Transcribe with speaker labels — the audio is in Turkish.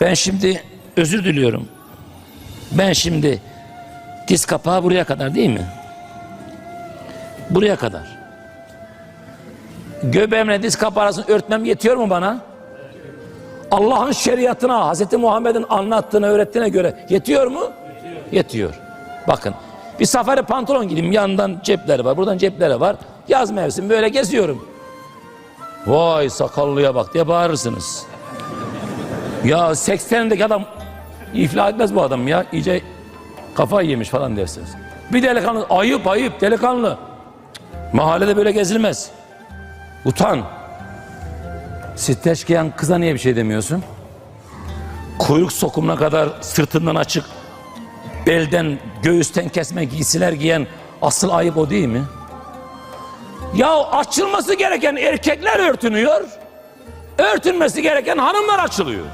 Speaker 1: Ben şimdi özür diliyorum. Ben şimdi diz kapağı buraya kadar değil mi? Buraya kadar. Göbeğimle diz kapağı arasını örtmem yetiyor mu bana? Allah'ın şeriatına, Hz. Muhammed'in anlattığına, öğrettiğine göre yetiyor mu? Yetiyor. Bakın bir safari pantolon gideyim yandan cepleri var, buradan cepleri var. Yaz mevsim böyle geziyorum. Vay sakallıya bak diye bağırırsınız. Ya 80'deki adam iflah etmez bu adam ya. İyice kafa yemiş falan dersiniz. Bir delikanlı ayıp ayıp delikanlı. Mahallede böyle gezilmez. Utan. Streç giyen kıza niye bir şey demiyorsun? Kuyruk sokumuna kadar sırtından açık, belden, göğüsten kesme giysiler giyen asıl ayıp o değil mi? Ya açılması gereken erkekler örtünüyor, örtünmesi gereken hanımlar açılıyor.